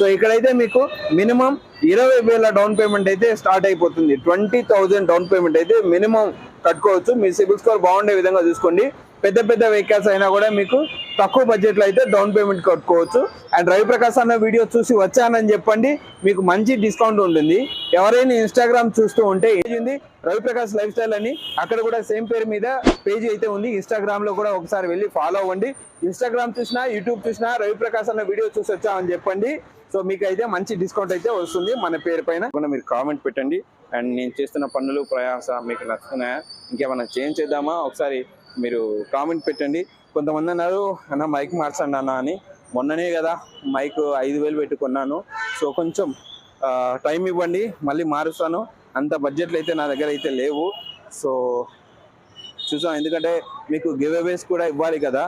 So ఇక్కడైతే మీకు minimum ఇరవై వేల డౌన్ పేమెంట్ అయితే స్టార్ట్ అయిపోతుంది. ట్వంటీ థౌజండ్ డౌన్ పేమెంట్ అయితే మినిమం కట్టుకోవచ్చు. మీ సిబిల్ స్కోర్ బాగుండే విధంగా చూసుకోండి. పెద్ద పెద్ద వెహికల్స్ అయినా కూడా మీకు తక్కువ బడ్జెట్లో అయితే డౌన్ పేమెంట్ కట్టుకోవచ్చు. అండ్ రవి ప్రకాశ్ అన్న వీడియో చూసి వచ్చానని చెప్పండి. మీకు మంచి డిస్కౌంట్ ఉంటుంది. ఎవరైనా ఇన్స్టాగ్రామ్ చూస్తూ ఉంటే ఏది ఉంది? రవి లైఫ్ స్టైల్ అని అక్కడ కూడా సేమ్ పేరు మీద పేజ్ అయితే ఉంది. ఇన్స్టాగ్రామ్లో కూడా ఒకసారి వెళ్ళి ఫాలో అవ్వండి. ఇన్స్టాగ్రామ్ చూసినా యూట్యూబ్ చూసినా రవి ప్రకాశ్ అన్న వీడియో చూసి వచ్చామని చెప్పండి. సో మీకు అయితే మంచి డిస్కౌంట్ అయితే వస్తుంది మన పేరు పైన. మీరు కామెంట్ పెట్టండి. అండ్ నేను చేస్తున్న పనులు ప్రయాస మీకు నచ్చుతున్నాయా? ఇంకేమైనా చేంజ్ చేద్దామా? ఒకసారి మీరు కామెంట్ పెట్టండి. కొంతమంది అన్నారు అన్న మైక్ మార్చండి అన్న అని. మొన్ననే కదా మైక్ ఐదు వేలు పెట్టుకున్నాను సో కొంచెం టైం ఇవ్వండి మళ్ళీ మారుస్తాను. అంత బడ్జెట్లు అయితే నా దగ్గర అయితే లేవు. సో చూసాం ఎందుకంటే మీకు గివ్ అవేస్ కూడా ఇవ్వాలి కదా.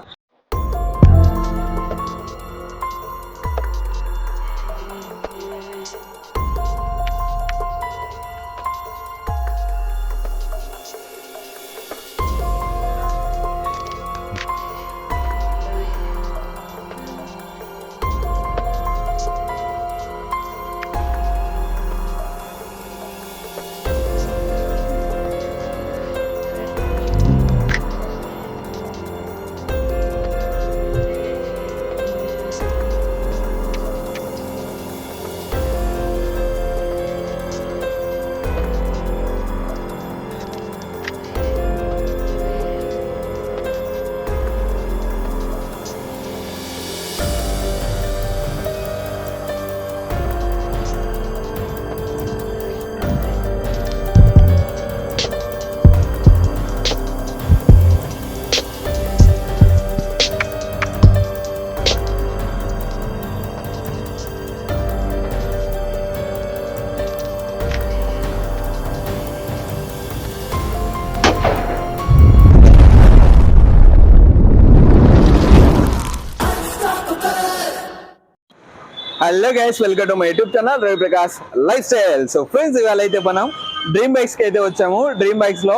Hello guys welcome to my YouTube channel Ravi Prakash life style so friends ఇవాళ అయితే మనం డ్రీమ్ బైక్స్కి అయితే వచ్చాము. డ్రీమ్ బైక్స్లో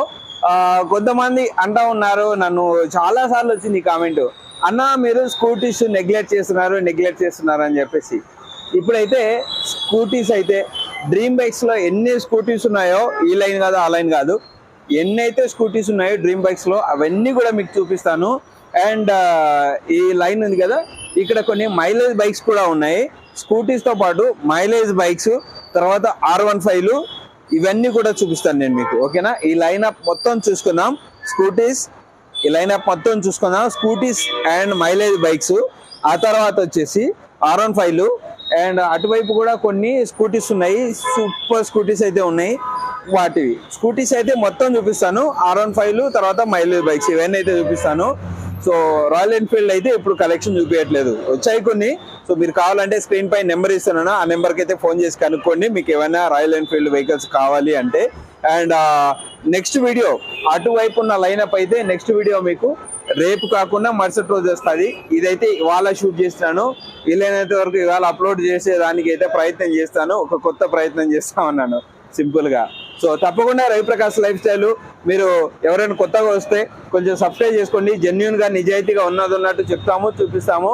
కొంతమంది అంటా ఉన్నారు నన్ను చాలా సార్లు వచ్చింది కామెంట్ అన్న మీరు స్కూటీస్ నెగ్లెక్ట్ చేస్తున్నారు నెగ్లెక్ట్ చేస్తున్నారు అని చెప్పేసి. ఇప్పుడైతే స్కూటీస్ అయితే డ్రీమ్ బైక్స్లో ఎన్ని స్కూటీస్ ఉన్నాయో ఈ లైన్ కాదు ఆ లైన్ కాదు. ఎన్ని అయితే స్కూటీస్ ఉన్నాయో డ్రీమ్ బైక్స్లో అవన్నీ కూడా మీకు చూపిస్తాను. అండ్ ఈ లైన్ ఉంది కదా ఇక్కడ కొన్ని మైలేజ్ బైక్స్ కూడా ఉన్నాయి. స్కూటీస్తో పాటు మైలేజ్ బైక్స్ తర్వాత ఆర్ వన్ ఫైవ్లు ఇవన్నీ కూడా చూపిస్తాను నేను మీకు ఓకేనా? ఈ లైన్ అప్ మొత్తం చూసుకుందాం. స్కూటీస్ ఈ లైన్ అప్ మొత్తం చూసుకుందాం. Scooties and mileage bikes. ఆ తర్వాత వచ్చేసి ఆర్ వన్ ఫైవ్లు అండ్ అటువైపు కూడా కొన్ని స్కూటీస్ ఉన్నాయి. సూపర్ స్కూటీస్ అయితే ఉన్నాయి వాటివి. స్కూటీస్ అయితే మొత్తం చూపిస్తాను. ఆర్ వన్ ఫైవ్లు తర్వాత మైలేజ్ బైక్స్ ఇవన్నీ అయితే చూపిస్తాను. సో రాయల్ ఎన్ఫీల్డ్ అయితే ఇప్పుడు కలెక్షన్ చూపించట్లేదు వచ్చాయి కొన్ని. సో మీరు కావాలంటే స్క్రీన్ పై నెంబర్ ఇస్తున్నాను. ఆ నెంబర్కి అయితే ఫోన్ చేసి కనుక్కోండి. మీకు ఏమైనా రాయల్ ఎన్ఫీల్డ్ వెహికల్స్ కావాలి అంటే. అండ్ నెక్స్ట్ వీడియో అటువైపు ఉన్న లైనప్ అయితే నెక్స్ట్ వీడియో మీకు రేపు కాకుండా మరుసటి రోజు వస్తుంది. ఇదైతే ఇవాళ షూట్ చేస్తున్నాను. వీలైనంత వరకు ఇవాళ అప్లోడ్ చేసేదానికి అయితే ప్రయత్నం చేస్తాను. ఒక కొత్త ప్రయత్నం చేస్తా ఉన్నాను సో తప్పకుండా రవిప్రకాష్ లైఫ్ స్టైల్ మీరు ఎవరైనా కొత్తగా వస్తే కొంచెం సబ్స్క్రైబ్ చేసుకోండి. జెన్యున్గా నిజాయితీగా ఉన్నది ఉన్నట్టు చెప్తాము చూపిస్తాము.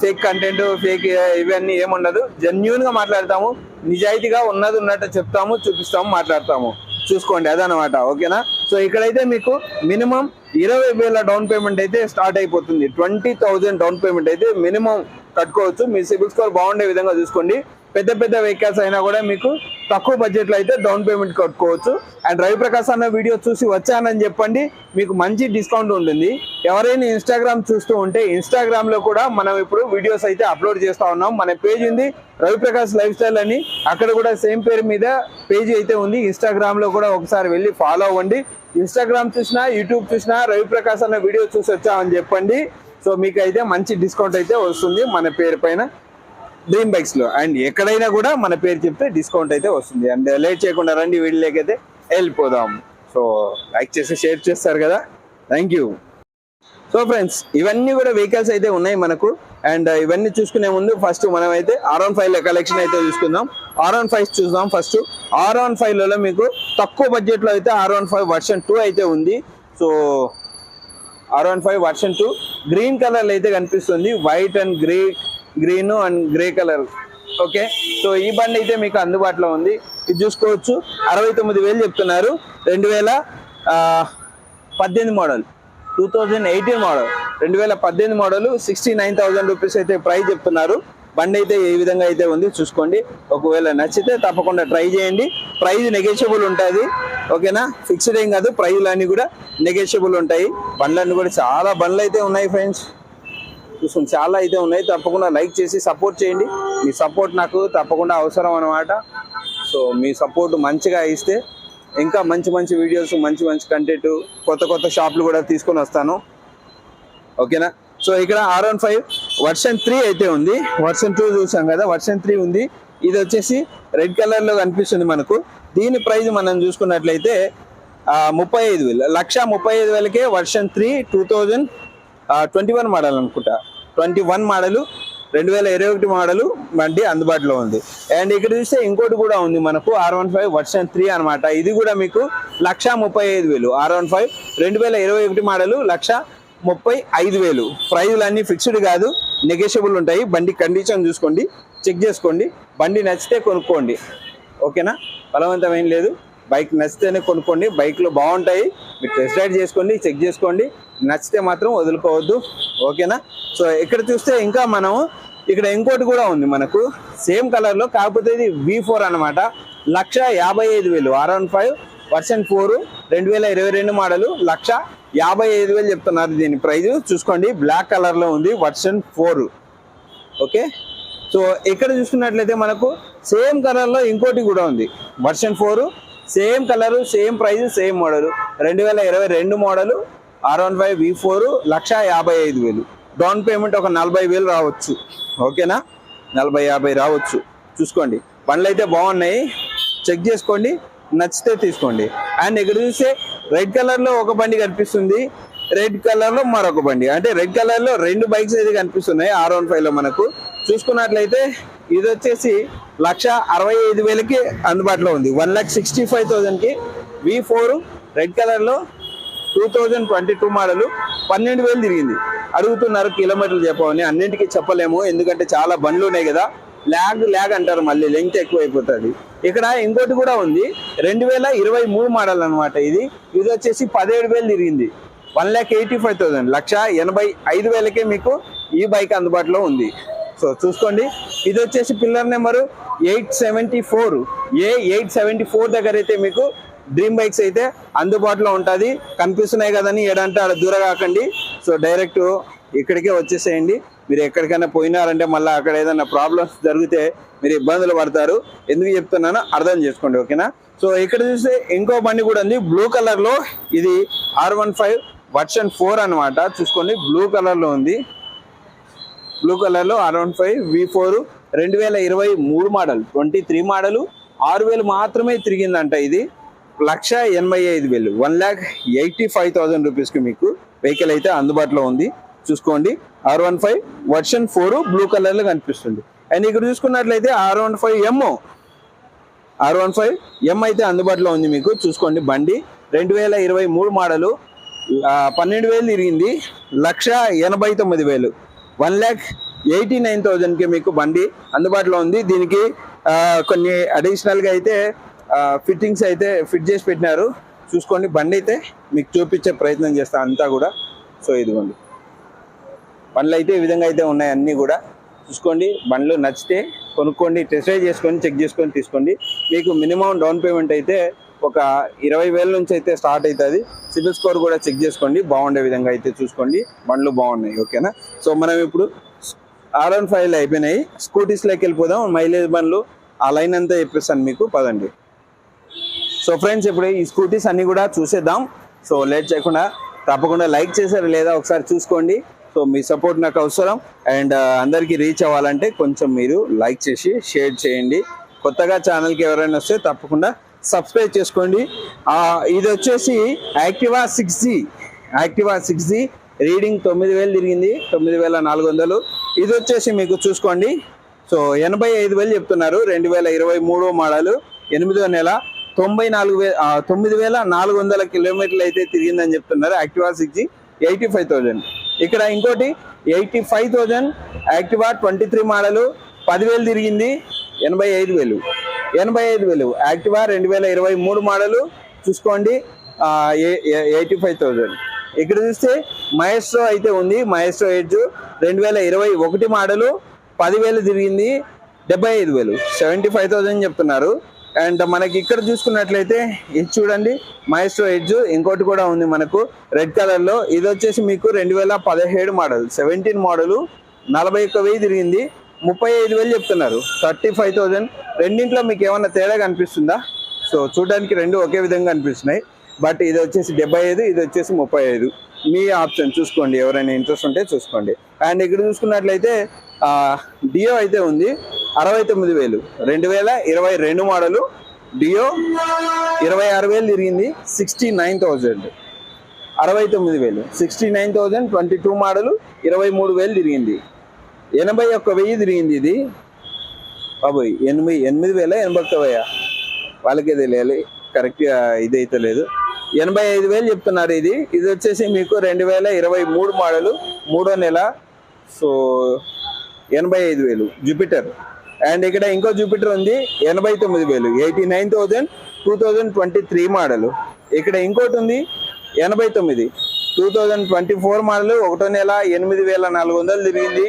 ఫేక్ కంటెంట్ ఫేక్ ఇవన్నీ ఏముండదు. జెన్యున్గా మాట్లాడతాము నిజాయితీగా ఉన్నది ఉన్నట్టు చెప్తాము చూపిస్తాము మాట్లాడతాము. చూసుకోండి అదనమాట ఓకేనా? సో ఇక్కడైతే మీకు మినిమం ఇరవై వేల డౌన్ పేమెంట్ అయితే స్టార్ట్ అయిపోతుంది. ట్వంటీ థౌజండ్ డౌన్ పేమెంట్ అయితే మినిమం కట్టుకోవచ్చు. మీ సిబిల్ స్కోర్ బాగుండే విధంగా చూసుకోండి. పెద్ద పెద్ద వెహికల్స్ అయినా కూడా మీకు తక్కువ బడ్జెట్లో అయితే డౌన్ పేమెంట్ కట్టుకోవచ్చు. అండ్ రవి ప్రకాశ్ అన్న వీడియో చూసి వచ్చానని చెప్పండి మీకు మంచి డిస్కౌంట్ ఉంటుంది. ఎవరైనా ఇన్స్టాగ్రామ్ చూస్తూ ఉంటే ఇన్స్టాగ్రామ్లో కూడా మనం ఇప్పుడు వీడియోస్ అయితే అప్లోడ్ చేస్తూ ఉన్నాం. మన పేజ్ ఉంది రవిప్రకాష్ లైఫ్ స్టైల్ అని. అక్కడ కూడా సేమ్ పేరు మీద పేజ్ అయితే ఉంది. ఇన్స్టాగ్రామ్లో కూడా ఒకసారి వెళ్ళి ఫాలో అవ్వండి. ఇన్స్టాగ్రామ్ చూసినా యూట్యూబ్ చూసినా రవిప్రకాష్ అన్న వీడియో చూసి వచ్చామని చెప్పండి. సో మీకు అయితే మంచి డిస్కౌంట్ అయితే వస్తుంది మన పేరు పైన. డ్రీమ్ బైక్స్లో. అండ్ ఎక్కడైనా కూడా మన పేరు చెప్తే డిస్కౌంట్ అయితే వస్తుంది. అండ్ లేట్ చేయకుండా రండి వీడియోకి అయితే వెళ్ళిపోదాం. సో లైక్ చేసి షేర్ చేస్తారు కదా. థ్యాంక్ యూ సో ఫ్రెండ్స్ ఇవన్నీ కూడా వెహికల్స్ అయితే ఉన్నాయి మనకు. అండ్ uh, ఇవన్నీ చూసుకునే ముందు ఫస్ట్ మనం అయితే ఆర్ వన్ ఫైవ్ కలెక్షన్ అయితే చూసుకుందాం. ఆర్ వన్ ఫైవ్ చూద్దాం ఫస్ట్ ఆర్ వన్ ఫైవ్లలో మీకు తక్కువ బడ్జెట్లో అయితే R one five version two అయితే ఉంది. So R one five version two green colour అయితే కనిపిస్తుంది. White and grey green and grey colour. Okay? So ఈ బండి అయితే మీకు అందుబాటులో ఉంది. ఇది చూసుకోవచ్చు. అరవై తొమ్మిది వేలు చెప్తున్నారు. రెండు వేల పద్దెనిమిది model. Two thousand eighteen model. రెండు వేల పద్దెనిమిది model sixty nine thousand rupees అయితే ప్రైస్ చెప్తున్నారు. బండి అయితే ఏ విధంగా అయితే ఉంది చూసుకోండి. ఒకవేళ నచ్చితే తప్పకుండా ట్రై చేయండి. ప్రైజ్ నెగోషియబుల్ ఉంటుంది. ఓకేనా? ఫిక్స్డ్ ఏం కాదు. ప్రైజ్లు అన్నీ కూడా నెగోషియబుల్ ఉంటాయి. బండ్లన్నీ కూడా చాలా బండ్లు అయితే ఉన్నాయి ఫ్రెండ్స్. చూసుకుని చాలా అయితే ఉన్నాయి. తప్పకుండా లైక్ చేసి సపోర్ట్ చేయండి. మీ సపోర్ట్ నాకు తప్పకుండా అవసరం అనమాట సో మీ సపోర్ట్ మంచిగా ఇస్తే ఇంకా మంచి మంచి వీడియోస్ మంచి మంచి కంటెంట్ కొత్త కొత్త షాపులు కూడా తీసుకొని వస్తాను. ఓకేనా? సో ఇక్కడ R one five version three అయితే ఉంది. వర్షన్ టూ చూసాం కదా? వర్షన్ త్రీ ఉంది. ఇది వచ్చేసి రెడ్ కలర్లో కనిపిస్తుంది మనకు. దీని ప్రైజ్ మనం చూసుకున్నట్లయితే ముప్పై ఐదు వేలు లక్ష ముప్పై ఐదు వేలకే version three two thousand twenty one model అనుకుంటా. ట్వంటీ వన్ మోడలు రెండు వేల ఇరవై ఒకటి మోడలు బండి అందుబాటులో ఉంది. అండ్ ఇక్కడ చూస్తే ఇంకోటి కూడా ఉంది మనకు R one five version three అనమాట ఇది కూడా మీకు లక్ష ముప్పై ఐదు వేలు. ఆర్ వన్ ఫైవ్ రెండు వేల ఇరవై ఒకటి మోడలు లక్ష ముప్పై ఐదు వేలు. ప్రైజులు అన్నీ ఫిక్స్డ్ కాదు నెగోషియబుల్ ఉంటాయి. బండి కండిషన్ చూసుకోండి చెక్ చేసుకోండి. బండి నచ్చితే కొనుక్కోండి. ఓకేనా? బలవంతం ఏం లేదు. బైక్ నచ్చితేనే కొనుక్కోండి. బైక్లు బాగుంటాయి. మీరు టెస్ట్ రైడ్ చేసుకోండి చెక్ చేసుకోండి. నచ్చితే మాత్రం వదులుకోవద్దు. ఓకేనా? సో ఇక్కడ చూస్తే ఇంకా మనం ఇక్కడ ఇంకోటి కూడా ఉంది మనకు. సేమ్ కలర్లో కాకపోతే ఇది వి ఫోర్ అనమాట లక్ష యాభై ఐదు వేలు. R one five version four రెండు వేల ఇరవై రెండు మోడలు లక్ష యాభై ఐదు వేలు చెప్తున్నారు దీని ప్రైజ్. చూసుకోండి బ్లాక్ కలర్లో ఉంది వర్షన్ ఫోర్ ఓకే? సో ఇక్కడ చూసుకున్నట్లయితే మనకు సేమ్ కలర్లో ఇంకోటి కూడా ఉంది. Version four same colour same price same model. రెండు వేల ఇరవై రెండు model R one five V four lakh యాభై ఐదు వేలు. డౌన్ పేమెంట్ ఒక నలభై వేలు రావచ్చు. ఓకేనా? నలభై యాభై రావచ్చు. చూసుకోండి. బండ్లు అయితే బాగున్నాయి. చెక్ చేసుకోండి. నచ్చితే తీసుకోండి. అండ్ ఇక్కడ చూస్తే రెడ్ కలర్లో ఒక బండి కనిపిస్తుంది. రెడ్ కలర్లో మరొక బండి. అంటే రెడ్ కలర్లో రెండు బైక్స్ అయితే కనిపిస్తున్నాయి ఆర్ వన్ ఫైవ్లో మనకు. చూసుకున్నట్లయితే ఇది వచ్చేసి లక్ష అరవై ఐదు వేలకి అందుబాటులో ఉంది. వన్ లాక్ సిక్స్టీ ఫైవ్ థౌజండ్కి వి ఫోర్ రెడ్ కలర్లో two thousand twenty two model పన్నెండు వేలు తిరిగింది. అడుగుతున్నారు కిలోమీటర్లు చెప్పమని అన్నింటికి చెప్పలేము. ఎందుకంటే చాలా బండ్లు ఉన్నాయి కదా. ల్యాగ్ ల్యాగ్ అంటారు మళ్ళీ. లెంగ్త్ ఎక్కువ అయిపోతుంది ఇక్కడ ఇంకోటి కూడా ఉంది. రెండు వేల ఇరవై మూడు మోడల్ అనమాట ఇది. ఇది వచ్చేసి పదిహేడు వేలు తిరిగింది. One lakh eighty five thousand lakh ఎనభై ఐదు వేలకే మీకు ఈ బైక్ అందుబాటులో ఉంది. సో చూసుకోండి. ఇది వచ్చేసి pillar number eight seventy four. A eight seventy four దగ్గర అయితే మీకు డ్రీమ్ బైక్స్ అయితే అందుబాటులో ఉంటుంది. కనిపిస్తున్నాయి కదని ఏడంటే అక్కడ దూర కాకండి సో డైరెక్ట్ ఇక్కడికే వచ్చేసేయండి. మీరు ఎక్కడికైనా పోయినారంటే మళ్ళీ అక్కడ ఏదైనా ప్రాబ్లమ్స్ జరిగితే మీరు ఇబ్బందులు పడతారు. ఎందుకు చెప్తున్నానో అర్థం చేసుకోండి ఓకేనా? సో ఇక్కడ చూస్తే ఇంకో బండి కూడా ఉంది. బ్లూ కలర్లో ఇది R one five version four అనమాట చూసుకోండి బ్లూ కలర్లో ఉంది. బ్లూ కలర్లో అరౌండ్ ఫైవ్ వి ఫోర్ రెండు వేల ఇరవై మూడు మోడల్ ట్వంటీ త్రీ మోడల్ ఆరు వేలు మాత్రమే తిరిగిందంట ఇది. లక్ష ఎనభై ఐదు వేలు one lakh eighty five thousand రూపీస్కి మీకు వెహికల్ అయితే అందుబాటులో ఉంది. చూసుకోండి R one five version four blue కలర్లో కనిపిస్తుంది. అండ్ ఇక్కడ చూసుకున్నట్లయితే R one five M R one five M అయితే అందుబాటులో ఉంది మీకు. చూసుకోండి బండి రెండు వేల ఇరవై మూడు మోడలు పన్నెండు వేలు తిరిగింది లక్ష ఎనభై తొమ్మిది వేలు. వన్ ల్యాక్ ఎయిటీ నైన్ థౌజండ్కి మీకు బండి అందుబాటులో ఉంది. దీనికి కొన్ని అడిషనల్గా అయితే ఫిట్టింగ్స్ అయితే ఫిట్ చేసి పెట్టినారు. చూసుకోండి బండి అయితే మీకు చూపించే ప్రయత్నం చేస్తాను అంతా కూడా. సో ఇదిగోండి. బండ్లు అయితే ఈ విధంగా అయితే ఉన్నాయి అన్నీ కూడా. చూసుకోండి బండ్లు నచ్చితే కొనుక్కోండి టెస్ట్ డ్రైవ్ చేసుకొని చెక్ చేసుకొని తీసుకోండి. మీకు మినిమం డౌన్ పేమెంట్ అయితే ఒక ఇరవై వేల నుంచి అయితే స్టార్ట్ అవుతుంది. సిబిల్ స్కోర్ కూడా చెక్ చేసుకోండి. బాగుండే విధంగా అయితే చూసుకోండి. బండ్లు బాగున్నాయి. ఓకేనా? సో మనం ఇప్పుడు ఆర్ వన్ ఫైవ్లు అయిపోయినాయి. స్కూటీస్లోకి వెళ్ళిపోదాం. మైలేజ్ బండ్లు ఆ లైన్ అంతా చెప్పేస్తాను మీకు. పదండి. సో ఫ్రెండ్స్ ఇప్పుడు ఈ స్కూటీస్ అన్నీ కూడా చూసేద్దాం. సో లేట్ చేయకుండా తప్పకుండా లైక్ చేశారు లేదా ఒకసారి చూసుకోండి. సో మీ సపోర్ట్ నాకు అవసరం. అండ్ అందరికీ రీచ్ అవ్వాలంటే కొంచెం మీరు లైక్ చేసి షేర్ చేయండి. కొత్తగా ఛానల్కి ఎవరైనా వస్తే తప్పకుండా సబ్స్క్రైబ్ చేసుకోండి. ఇది వచ్చేసి Activa six G. Activa six G. Reading తొమ్మిది వేలు తిరిగింది. తొమ్మిది వేల నాలుగు వందలు. ఇది వచ్చేసి మీకు చూసుకోండి. సో ఎనభై ఐదు వేలు చెప్తున్నారు. రెండు వేల ఇరవై మూడో మోడలు. ఎనిమిదో నెల తొంభై నాలుగు వే తొమ్మిది వేల నాలుగు వందల కిలోమీటర్లు అయితే తిరిగిందని చెప్తున్నారు Activa six G. Eighty five thousand. ఇక్కడ ఇంకోటి eighty five thousand Activa twenty three model. పదివేలు తిరిగింది ఎనభై ఐదు వేలు. ఎనభై ఐదు వేలు. యాక్టివా రెండు వేల ఇరవై మూడు మోడలు చూసుకోండి. Eighty five thousand. ఇక్కడ చూస్తే మహేస్ట్రో అయితే ఉంది. మహేస్ట్రో ఎడ్జ్ రెండు వేల ఇరవై ఒకటి మోడలు పదివేలు తిరిగింది డెబ్బై ఐదు వేలు. సెవెంటీ ఫైవ్ థౌజండ్ చెప్తున్నారు. అండ్ మనకి ఇక్కడ చూసుకున్నట్లయితే ఇది చూడండి మైస్ట్రో ఎడ్జ్ ఇంకోటి కూడా ఉంది మనకు రెడ్ కలర్లో. ఇది వచ్చేసి మీకు రెండు వేల పదిహేడు మోడల్. సెవెంటీన్ మోడలు నలభై ఒక్క వెయ్యి తిరిగింది. ముప్పై ఐదు వేలు చెప్తున్నారు. Thirty five thousand. రెండింట్లో మీకు ఏమన్నా తేడా కనిపిస్తుందా? సో చూడడానికి రెండు ఒకే విధంగా అనిపిస్తున్నాయి బట్ ఇది వచ్చేసి డెబ్బై ఐదు ఇది వచ్చేసి ముప్పై ఐదు. మీ ఆప్షన్ చూసుకోండి. ఎవరైనా ఇంట్రెస్ట్ ఉంటే చూసుకోండి. అండ్ ఇక్కడ చూసుకున్నట్లయితే డియో అయితే ఉంది. అరవై తొమ్మిది వేలు. రెండు వేల ఇరవై రెండు మోడలు. డియో ఇరవై ఆరు వేలు తిరిగింది. Sixty nine thousand. అరవై తొమ్మిది వేలు. Sixty nine thousand twenty two model. ఇరవై మూడు వేలు తిరిగింది. ఎనభై ఒక్క వెయ్యి తిరిగింది ఇది. బాబోయ్ ఎనిమిది ఎనిమిది వేల ఎనభై ఒక్క వెయ్య వాళ్ళకే తెలియాలి కరెక్ట్గా ఇది లేదు. ఎనభై ఐదు వేలు చెప్తున్నారు ఇది. ఇది వచ్చేసి మీకు రెండు వేల ఇరవై మూడు మోడలు మూడో నెల. సో ఎనభై ఐదు వేలు జూపిటర్ అండ్ ఇక్కడ ఇంకో జూపిటర్ ఉంది ఎనభై తొమ్మిది వేలు eighty nine thousand two thousand twenty three model ఇక్కడ ఇంకోటి ఉంది ఎనభై తొమ్మిది two thousand twenty four model ఒకటో నెల ఎనిమిది వేల నాలుగు వందలు తిరిగింది.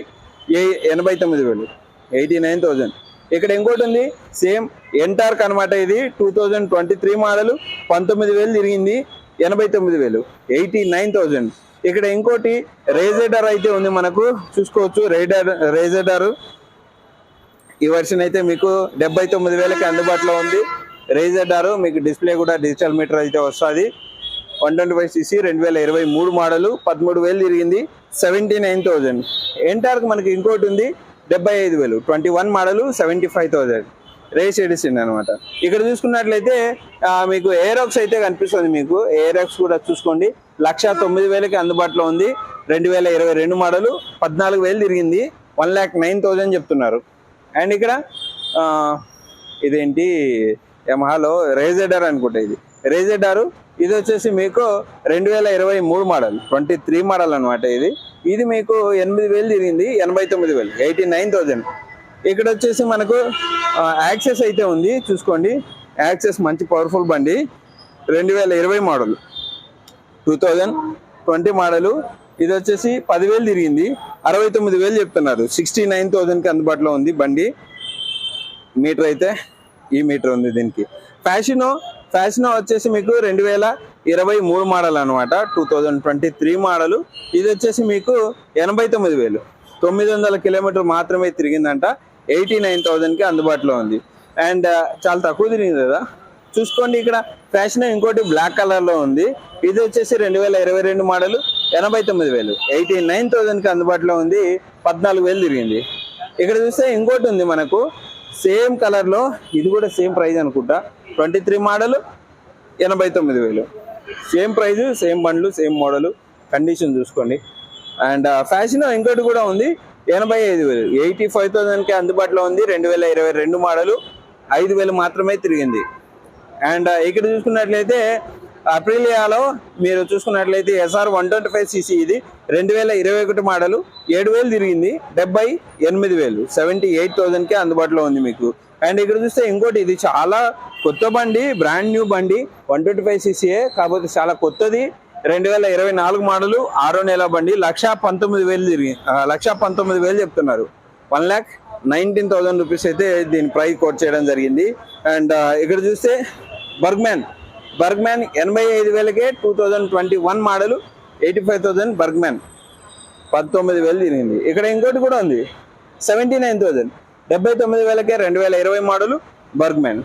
ఏ ఎనభై తొమ్మిది వేలు ఎయిటీ నైన్ థౌజండ్ ఇక్కడ ఇంకోటి ఉంది సేమ్ ఎన్టార్క్ అనమాట ఇది two thousand twenty three model పంతొమ్మిది వేలు తిరిగింది ఎనభై తొమ్మిది వేలు ఎయిటీ నైన్ థౌజండ్ ఇక్కడ ఇంకోటి రేజెడర్ అయితే ఉంది మనకు చూసుకోవచ్చు రేడర్ రేజెడర్ ఈ వర్షన్ అయితే మీకు డెబ్బై తొమ్మిది వేలకి అందుబాటులో ఉంది. రేజెడర్ మీకు డిస్ప్లే కూడా డిజిటల్ మీటర్ అయితే వస్తుంది. వన్ ట్వంటీ ఫైవ్ సిసి రెండు వేల ఇరవై మూడు మోడలు పదమూడు వేలు తిరిగింది. సెవెంటీ నైన్ థౌజండ్ ఎంటార్క్ మనకి ఇంకోటి ఉంది డెబ్బై ఐదు వేలు. Twenty one model seventy five thousand race edition అనమాట ఇక్కడ చూసుకున్నట్లయితే మీకు ఏరాక్స్ అయితే కనిపిస్తుంది మీకు. ఏరాక్స్ కూడా చూసుకోండి. లక్ష తొమ్మిది వేలకి అందుబాటులో ఉంది. రెండు వేల ఇరవై రెండు మోడలు పద్నాలుగు వేలు తిరిగింది. వన్ ల్యాక్ నైన్ థౌజండ్ చెప్తున్నారు. అండ్ ఇక్కడ ఇదేంటి? యమహాలో రేజెడర్ అనుకుంటా ఇది. రేజెడారు ఇది వచ్చేసి మీకు రెండు వేల ఇరవై మూడు మోడల్ ట్వంటీ త్రీ మోడల్ అనమాట ఇది. ఇది మీకు ఎనిమిది వేలు తిరిగింది ఎనభై తొమ్మిది వేలు ఎయిటీ నైన్ థౌజండ్. ఇక్కడ వచ్చేసి మనకు యాక్సెస్ అయితే ఉంది చూసుకోండి. యాక్సెస్ మంచి పవర్ఫుల్ బండి రెండు వేల ఇరవై model two thousand twenty model. ఇది వచ్చేసి పదివేలు తిరిగింది అరవై తొమ్మిది వేలు చెప్తున్నారు. సిక్స్టీ నైన్ థౌజండ్కి అందుబాటులో ఉంది బండి. మీటర్ అయితే ఈ మీటర్ ఉంది దీనికి. ఫ్యాషనో ఫ్యాషన్ వచ్చేసి మీకు రెండు వేల ఇరవై మూడు మోడల్ అనమాట two thousand twenty three model. ఇది వచ్చేసి మీకు ఎనభై తొమ్మిది వేలు. తొమ్మిది వందల కిలోమీటర్ మాత్రమే తిరిగిందంట. ఎయిటీ నైన్ థౌజండ్కి అందుబాటులో ఉంది. అండ్ చాలా తక్కువ తిరిగింది కదా. చూసుకోండి ఇక్కడ ఫ్యాషన్ ఇంకోటి బ్లాక్ కలర్లో ఉంది. ఇది వచ్చేసి రెండు వేల ఇరవై రెండు మోడల్ ఎనభై తొమ్మిది వేలు. ఎయిటీ నైన్ థౌజండ్కి అందుబాటులో ఉంది. పద్నాలుగు వేలు తిరిగింది. ఇక్కడ చూస్తే ఇంకోటి ఉంది మనకు. సేమ్ కలర్లో ఇది కూడా సేమ్ ప్రైజ్ అనుకుంటా. ట్వంటీ త్రీ మోడల్ ఎనభై తొమ్మిది వేలు. సేమ్ ప్రైజ్ సేమ్ బండ్లు సేమ్ మోడల్. కండిషన్ చూసుకోండి. అండ్ ఫ్యాషన్ ఇంకోటి కూడా ఉంది. ఎనభై ఐదు వేలు. ఎయిటీ ఫైవ్ థౌసండ్కి అందుబాటులో ఉంది. రెండు వేల ఇరవై రెండు మోడలు. ఐదు వేలు మాత్రమే తిరిగింది. అండ్ ఇక్కడ చూసుకున్నట్లయితే అప్రిలియాలో మీరు చూసుకున్నట్లయితే SR one twenty five CC ఇది రెండు వేల ఇరవై ఒకటి మోడలు ఏడు వేలు తిరిగింది డెబ్బై ఎనిమిది వేలు సెవెంటీ ఎయిట్ థౌసండ్కి అందుబాటులో ఉంది మీకు. అండ్ ఇక్కడ చూస్తే ఇంకోటి ఇది చాలా కొత్త బండి బ్రాండ్ న్యూ బండి వన్ ట్వంటీ ఫైవ్ సీసీఏ కాకపోతే చాలా కొత్తది. రెండు వేల ఇరవై నాలుగు మోడలు ఆరో నెల బండి లక్ష పంతొమ్మిది వేలు తిరిగి లక్ష పంతొమ్మిది వేలు చెప్తున్నారు. One lakh nineteen thousand rupees అయితే దీని ప్రైస్ కోట్ చేయడం జరిగింది. అండ్ ఇక్కడ చూస్తే బర్గ్మ్యాన్ బర్గ్మ్యాన్ ఎనభై ఐదు వేలకే two thousand twenty one model eighty five thousand Burgman పంతొమ్మిది వేలు తిరిగింది. ఇక్కడ ఇంకోటి కూడా ఉంది. సెవెంటీ నైన్ థౌజండ్ డెబ్బై తొమ్మిది వేలకే రెండు వేల ఇరవై మోడలు బర్గ్మ్యాన్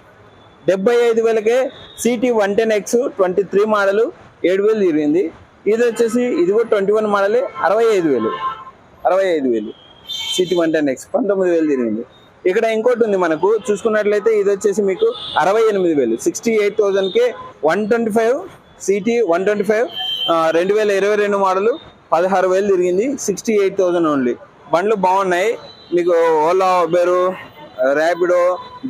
డెబ్బై ఐదు వేలకే CT one ten X twenty three model ఏడు వేలు తిరిగింది. ఇది వచ్చేసి ఇది కూడా ట్వంటీ వన్ మోడలే అరవై ఐదు వేలు. అరవై ఐదు వేలు. సిటీ వన్ టెన్ ఎక్స్ పంతొమ్మిది వేలు తిరిగింది. ఇక్కడ ఇంకోటి ఉంది మనకు. చూసుకున్నట్లయితే ఇది వచ్చేసి మీకు అరవై ఎనిమిది వేలు. సిక్స్టీ ఎయిట్ థౌజండ్కి one twenty five CT one twenty five రెండు వేల ఇరవై రెండు మోడలు పదహారు వేలు తిరిగింది. సిక్స్టీ ఎయిట్ థౌజండ్ ఓన్లీ బండ్లు బాగున్నాయి. మీకు ఓలా ఉబెరు ర్యాపిడో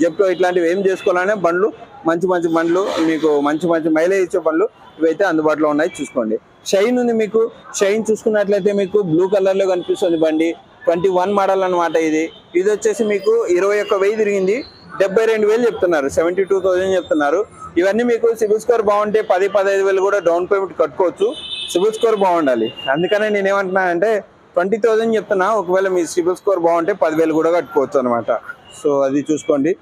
జెప్టో ఇట్లాంటివి ఏం చేసుకోవాలనే బండ్లు మంచి మంచి బండ్లు మీకు మంచి మంచి మైలేజ్ ఇచ్చే బండ్లు ఇవైతే అందుబాటులో ఉన్నాయి. చూసుకోండి. షైన్ ఉంది మీకు. షైన్ చూసుకున్నట్లయితే మీకు బ్లూ కలర్లో కనిపిస్తుంది బండి. ట్వంటీ వన్ మోడల్ అనమాట ఇది. ఇది వచ్చేసి మీకు ఇరవై ఒక్క వెయ్యి తిరిగింది. డెబ్బై రెండు వేలు చెప్తున్నారు. సెవెంటీ టూ థౌసండ్ చెప్తున్నారు. ఇవన్నీ మీకు సిబిల్ స్కోర్ బాగుంటే పది పదహైదు వేలు కూడా డౌన్ పేమెంట్ కట్టుకోవచ్చు. సిబిల్ స్కోర్ బాగుండాలి. అందుకనే నేనేమంటున్నానంటే ట్వంటీ థౌసండ్ చెప్తున్నా. ఒకవేళ మీ సిబిల్ స్కోర్ బాగుంటే పదివేలు కూడా కట్టుకోవచ్చు అనమాట సో అది చూసుకోండి.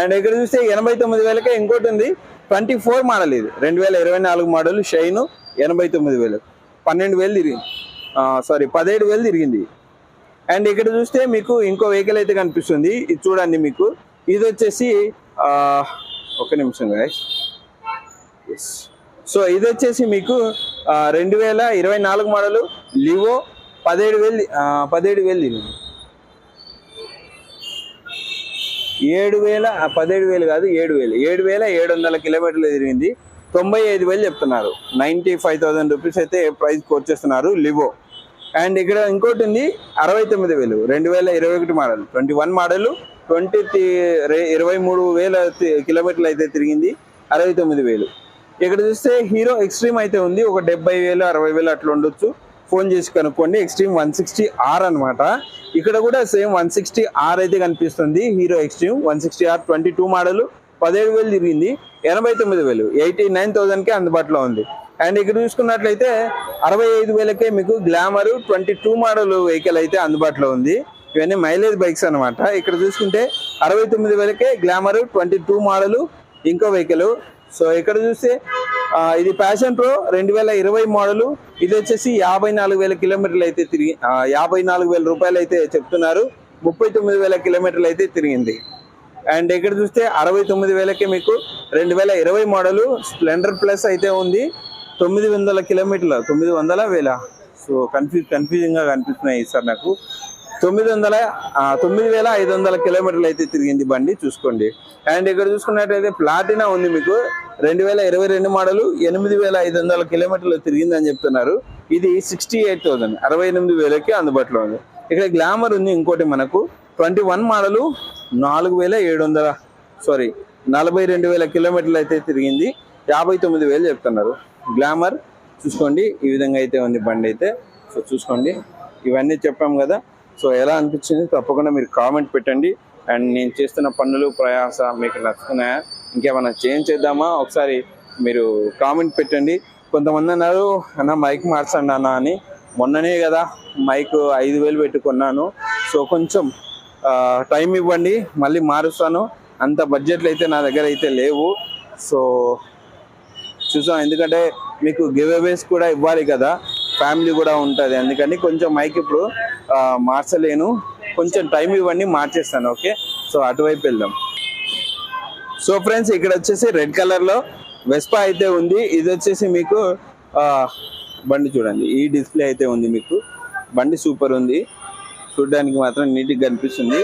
అండ్ ఇక్కడ చూస్తే ఎనభై తొమ్మిది వేలకే ఇంకోటి ఉంది. ట్వంటీ ఫోర్ మోడల్ ఇది. రెండు వేల ఇరవై నాలుగు మోడల్ షైన్ ఎనభై తొమ్మిది వేలు. పన్నెండు వేలు తిరిగింది. సారీ పదిహేడు వేలు తిరిగింది. అండ్ ఇక్కడ చూస్తే మీకు ఇంకో వెహికల్ అయితే కనిపిస్తుంది. ఇది చూడండి మీకు. ఇది వచ్చేసి ఒక నిమిషం గాయస్ సో ఇది వచ్చేసి మీకు రెండు వేల ఇరవై నాలుగు మోడలు లివో పదిహేడు వేలు పదిహేడు వేలు తిరిగింది ఏడు వేల పదిహేడు వేలు కాదు ఏడు వేలు. ఏడు వేల ఏడు వందల కిలోమీటర్లు తిరిగింది. తొంభై ఐదు వేలు చెప్తున్నారు. నైంటీ ఫైవ్ థౌసండ్ రూపీస్ అయితే ప్రైస్ కోర్చేస్తున్నారు లివో అండ్ ఇక్కడ ఇంకోటి ఉంది అరవై తొమ్మిది వేలు రెండు వేల ఇరవై ఒకటి model twenty one model twenty ఇరవై మూడు వేల కిలోమీటర్లు అయితే తిరిగింది అరవై తొమ్మిది వేలు. ఇక్కడ చూస్తే హీరో ఎక్స్ట్రీమ్ అయితే ఉంది ఒక డెబ్బై వేలు అరవై వేలు అట్లా ఉండొచ్చు. ఫోన్ చేసి కనుక్కోండి ఎక్స్ట్రీమ్ వన్ సిక్స్టీ ఆర్ అనమాట ఇక్కడ కూడా సేమ్ వన్ సిక్స్టీ ఆర్ అయితే కనిపిస్తుంది Hero Xtreme one sixty R twenty two model పదిహేడు వేలు తిరిగింది ఎనభై తొమ్మిది వేలు ఎయిటీ నైన్ థౌసండ్కే అందుబాటులో ఉంది. అండ్ ఇక్కడ చూసుకున్నట్లయితే అరవై ఐదు వేలకే మీకు Glamour twenty two model vehicle అయితే అందుబాటులో ఉంది. ఇవన్నీ మైలేజ్ బైక్స్ అన్నమాట. ఇక్కడ చూసుకుంటే అరవై తొమ్మిది వేలకే గ్లామర్ ట్వంటీ టూ మోడల్ ఇంకో వెహికల్. సో ఇక్కడ చూస్తే ఇది ప్యాషన్ ప్రో రెండు వేల ఇరవై మోడలు. ఇది వచ్చేసి యాభై నాలుగు వేల కిలోమీటర్లు అయితే తిరిగి యాభై నాలుగు వేల రూపాయలు అయితే చెప్తున్నారు. ముప్పై తొమ్మిది వేల కిలోమీటర్లు అయితే తిరిగింది. అండ్ ఇక్కడ చూస్తే అరవై తొమ్మిది వేలకి మీకు రెండు వేల ఇరవై మోడలు స్ప్లెండర్ ప్లస్ అయితే ఉంది. తొమ్మిది వందల కిలోమీటర్ల తొమ్మిది వందల వేల. సో కన్ఫ్యూజ్ కన్ఫ్యూజింగ్గా కనిపిస్తున్నాయి సార్ నాకు. తొమ్మిది వందల తొమ్మిది వేల ఐదు వందల కిలోమీటర్లు అయితే తిరిగింది బండి చూసుకోండి. అండ్ ఇక్కడ చూసుకున్నట్టయితే ప్లాటినా ఉంది మీకు. రెండు వేల ఇరవై రెండు మోడలు ఎనిమిది వేల ఐదు వందల కిలోమీటర్లు తిరిగిందని చెప్తున్నారు. ఇది సిక్స్టీ ఎయిట్ థౌసండ్ అరవై ఎనిమిది వేలకి అందుబాటులో ఉంది. ఇక్కడ గ్లామర్ ఉంది ఇంకోటి మనకు. ట్వంటీ వన్ మోడలు నాలుగు వేల ఏడు వందల సారీ నలభై రెండు వేల కిలోమీటర్లు అయితే తిరిగింది. యాభై తొమ్మిది వేలు చెప్తున్నారు. గ్లామర్ చూసుకోండి. ఈ విధంగా అయితే ఉంది బండి అయితే. సో చూసుకోండి. ఇవన్నీ చెప్పాం కదా. సో ఎలా అనిపించింది? తప్పకుండా మీరు కామెంట్ పెట్టండి. అండ్ నేను చేస్తున్న పనులు ప్రయాస మీకు నచ్చుతున్నాయా? ఇంకేమైనా చేంజ్ చేద్దామా? ఒకసారి మీరు కామెంట్ పెట్టండి. కొంతమంది అన్నారు అన్న మైక్ మార్చండి అన్న అని. మొన్ననే కదా మైక్ ఐదు వేలు పెట్టుకున్నాను సో కొంచెం టైం ఇవ్వండి. మళ్ళీ మారుస్తాను. అంత బడ్జెట్లు అయితే నా దగ్గర అయితే లేవు. సో చూసాం. ఎందుకంటే మీకు గివ్ అవేస్ కూడా ఇవ్వాలి కదా. ఫ్యామిలీ కూడా ఉంటుంది. అందుకని కొంచెం మైక్ ఇప్పుడు మార్చలేను. కొంచెం టైం ఇవ్వండి మార్చేస్తాను ఓకే సో అటువైపు వెళ్దాం. సో ఫ్రెండ్స్ ఇక్కడ వచ్చేసి రెడ్ కలర్లో వెస్పా అయితే ఉంది. ఇది వచ్చేసి మీకు బండి చూడండి. ఈ డిస్ప్లే అయితే ఉంది మీకు. బండి సూపర్ ఉంది. చూడడానికి మాత్రం నీట్గా కనిపిస్తుంది.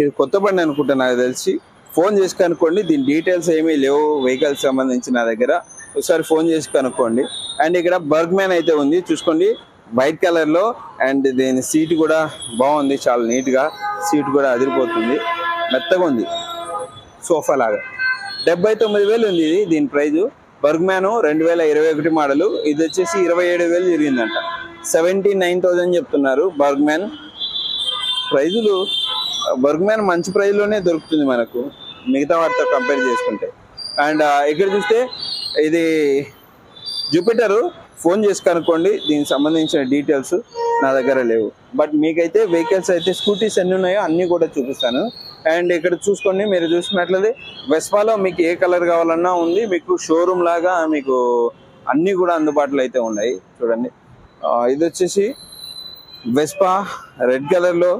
ఇది కొత్త బండి అనుకుంటా నాకు తెలిసి. ఫోన్ చేసి కనుక్కోండి. దీని డీటెయిల్స్ ఏమీ లేవు. వెహికల్స్ సంబంధించి నా దగ్గర. ఒకసారి ఫోన్ చేసి కనుక్కోండి. అండ్ ఇక్కడ బర్గ్ మ్యాన్ అయితే ఉంది. చూసుకోండి. వైట్ కలర్లో అండ్ దీని సీట్ కూడా బాగుంది. చాలా నీట్గా సీట్ కూడా అదిరిపోతుంది. మెత్తగా ఉంది. సోఫా లాగా. డెబ్బై తొమ్మిది వేలు ఉంది ఇది. దీని ప్రైజు. బర్గ్మ్యాన్ రెండు వేల ఇరవై ఒకటి మోడల్. ఇది వచ్చేసి ఇరవై ఏడు వేలు జరిగిందంట. సెవెంటీ నైన్ థౌజండ్ చెప్తున్నారు బర్గ్మ్యాన్. ప్రైజులు బర్గ్మ్యాన్ మంచి ప్రైజ్లోనే దొరుకుతుంది మనకు. మిగతా వాటితో కంపేర్ చేసుకుంటే. అండ్ uh, ఇక్కడ చూస్తే ఇది జూపిటర్ ఫోన్ చేసి కనుక్కోండి. దీనికి సంబంధించిన డీటెయిల్స్ నా దగ్గర లేవు. బట్ మీకైతే వెహికల్స్ అయితే స్కూటీస్ ఎన్ని ఉన్నాయో అన్నీ కూడా చూపిస్తాను. అండ్ ఇక్కడ చూసుకోండి మీరు చూసుకున్నట్లయితే వెస్పాలో మీకు ఏ కలర్ కావాలన్నా ఉంది. మీకు షోరూమ్ లాగా మీకు అన్నీ కూడా అందుబాటులో అయితే ఉన్నాయి. చూడండి. ఇది వచ్చేసి వెస్పా రెడ్ కలర్లో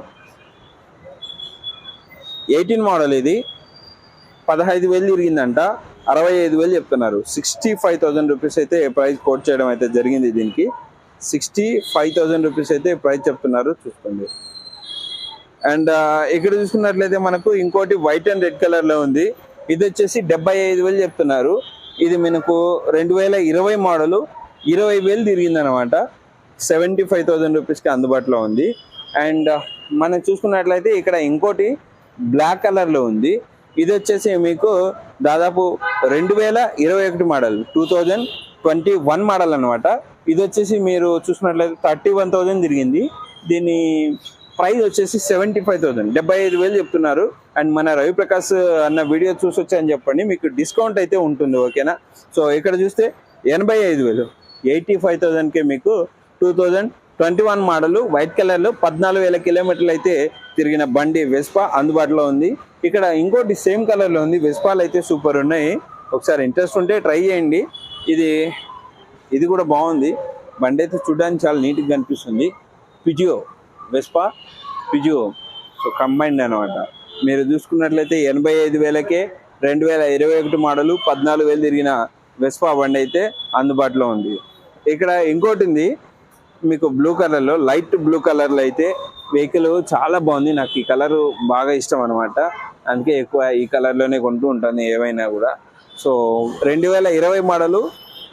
ఎయిటీన్ మోడల్ ఇది. పదహైదు వేలు తిరిగిందంట అరవై ఐదు వేలు చెప్తున్నారు. సిక్స్టీ ఫైవ్ థౌసండ్ రూపీస్ అయితే ప్రైస్ కోట్ చేయడం అయితే జరిగింది దీనికి. సిక్స్టీ ఫైవ్ థౌసండ్ రూపీస్ అయితే ప్రైస్ చెప్తున్నారు చూసుకోండి. అండ్ ఇక్కడ చూసుకున్నట్లయితే మనకు ఇంకోటి వైట్ అండ్ రెడ్ కలర్లో ఉంది. ఇది వచ్చేసి డెబ్బై ఐదు వేలు చెప్తున్నారు. ఇది మనకు రెండు వేల ఇరవై మోడల్ ఇరవై వేలు తిరిగింది అనమాట సెవెంటీ ఫైవ్ థౌసండ్ రూపీస్కి అందుబాటులో ఉంది. అండ్ మనం చూసుకున్నట్లయితే ఇక్కడ ఇంకోటి బ్లాక్ కలర్లో ఉంది. ఇది వచ్చేసి మీకు దాదాపు రెండు వేల ఇరవై ఒకటి model two thousand twenty one model అనమాట ఇది వచ్చేసి మీరు చూసినట్లయితే థర్టీ వన్ థౌజండ్ తిరిగింది. దీని ప్రైస్ వచ్చేసి సెవెంటీ ఫైవ్ థౌసండ్ డెబ్బై ఐదు వేలు చెప్తున్నారు. అండ్ మన రవిప్రకాష్ అన్న వీడియో చూసి వచ్చాయని చెప్పండి. మీకు డిస్కౌంట్ అయితే ఉంటుంది ఓకేనా సో ఇక్కడ చూస్తే ఎనభై ఐదు వేలు. ఎయిటీ ఫైవ్ థౌసండ్కే మీకు two thousand twenty one model white కలర్లో పద్నాలుగు వేల కిలోమీటర్లు అయితే తిరిగిన బండి వెస్పా అందుబాటులో ఉంది. ఇక్కడ ఇంకోటి సేమ్ కలర్లో ఉంది. వెస్పాలు అయితే సూపర్ ఉన్నాయి. ఒకసారి ఇంట్రెస్ట్ ఉంటే ట్రై చేయండి. ఇది ఇది కూడా బాగుంది. బండి అయితే చూడడానికి చాలా నీట్గా కనిపిస్తుంది. Piaggio Vespa Piaggio so combined అనమాట మీరు చూసుకున్నట్లయితే ఎనభై ఐదు వేలకే రెండు వేల ఇరవై ఒకటి మోడలు పద్నాలుగు వేలు తిరిగిన వెస్పా బండి అయితే అందుబాటులో ఉంది. ఇక్కడ ఇంకోటి ఉంది. మీకు బ్లూ కలర్లో లైట్ బ్లూ కలర్లో అయితే వెహికల్ చాలా బాగుంది. నాకు ఈ కలర్ బాగా ఇష్టం అనమాట అందుకే ఎక్కువ ఈ కలర్లోనే కొంటూ ఉంటాను ఏవైనా కూడా. సో రెండు వేల ఇరవై మోడలు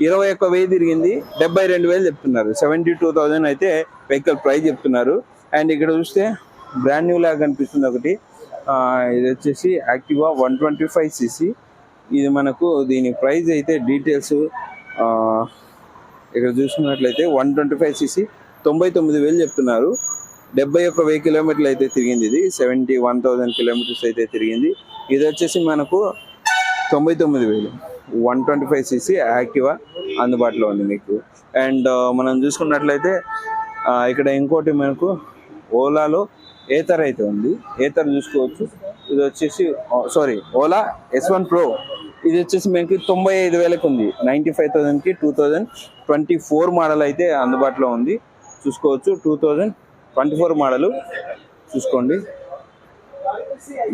ఇరవై ఒక్క వెయ్యి తిరిగింది. డెబ్బై రెండు వేలు చెప్తున్నారు. సెవెంటీ టూ థౌజండ్ అయితే వెహికల్ ప్రైస్ చెప్తున్నారు. అండ్ ఇక్కడ చూస్తే బ్రాండ్ న్యూ లాగా కనిపిస్తుంది ఒకటి. ఇది వచ్చేసి Activa one twenty five CC ఇది మనకు దీని ప్రైస్ అయితే డీటెయిల్స్ ఇక్కడ చూసుకున్నట్లయితే వన్ ట్వంటీ ఫైవ్ సీసీ తొంభై తొమ్మిది వేలు చెప్తున్నారు. డెబ్బై ఒక్క వెయ్యి కిలోమీటర్లు అయితే తిరిగింది ఇది. సెవెంటీ వన్ థౌజండ్ కిలోమీటర్స్ అయితే తిరిగింది. ఇది వచ్చేసి మనకు తొంభై తొమ్మిది వేలు. One twenty five CC Activa అందుబాటులో ఉంది మీకు. అండ్ మనం చూసుకున్నట్లయితే ఇక్కడ ఇంకోటి మనకు ఓలాలో ఏతర్ అయితే ఉంది. ఏతర్ చూసుకోవచ్చు. ఇది వచ్చేసి sorry Ola S one pro ఇది వచ్చేసి మనకి తొంభై ఐదు వేలకు ఉంది ninety five థౌసండ్కి two thousand twenty four model అయితే అందుబాటులో ఉంది. చూసుకోవచ్చు two thousand twenty four model చూసుకోండి.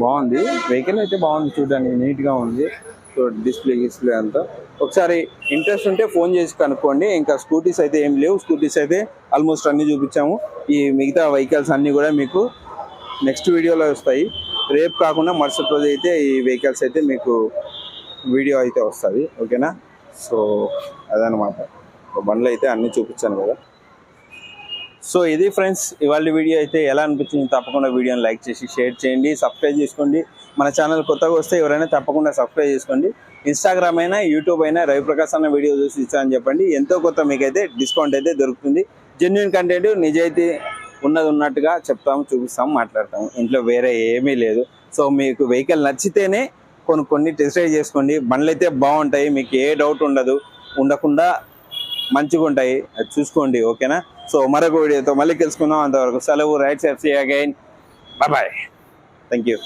బాగుంది. వెహికల్ అయితే బాగుంది చూడడానికి నీట్గా ఉంది. సో డిస్ప్లే గిస్ప్లే అంతా. ఒకసారి ఇంట్రెస్ట్ ఉంటే ఫోన్ చేసి కనుక్కోండి. ఇంకా స్కూటీస్ అయితే ఏం లేవు. స్కూటీస్ అయితే ఆల్మోస్ట్ అన్నీ చూపించాము. ఈ మిగతా వెహికల్స్ అన్నీ కూడా మీకు నెక్స్ట్ వీడియోలో వస్తాయి. రేపు కాకుండా మరుసటి రోజు అయితే ఈ వెహికల్స్ అయితే మీకు వీడియో అయితే వస్తుంది ఓకేనా? సో అదనమాట బండ్లు అయితే అన్నీ చూపించాను కదా. సో ఇది ఫ్రెండ్స్ ఇవాళ వీడియో అయితే ఎలా అనిపించింది తప్పకుండా వీడియోని లైక్ చేసి షేర్ చేయండి సబ్స్క్రైబ్ చేసుకోండి. మన ఛానల్ కొత్తగా వస్తే ఎవరైనా తప్పకుండా సబ్స్క్రైబ్ చేసుకోండి. ఇన్స్టాగ్రామ్ అయినా యూట్యూబ్ అయినా రవిప్రకాశ్ అన్న వీడియో చూసి ఇచ్చారని చెప్పండి. ఎంతో కొత్త మీకైతే డిస్కౌంట్ అయితే దొరుకుతుంది. జెన్యున్ కంటెంట్ నిజాయితీ ఉన్నది ఉన్నట్టుగా చెప్తాము చూపిస్తాము మాట్లాడతాము. ఇంట్లో వేరే ఏమీ లేదు. సో మీకు వెహికల్ నచ్చితేనే కొన్ని టెస్ట్ డ్రైవ్ చేసుకోండి. బండ్లు అయితే బాగుంటాయి మీకు ఏ డౌట్ ఉండదు. ఉండకుండా మంచిగా ఉంటాయి. అది చూసుకోండి ఓకేనా? సో మరొక వీడియోతో మళ్ళీ తెలుసుకుందాం అంతవరకు సెలవు రైట్ సెఫ్సీ అగైన్. Bye thank you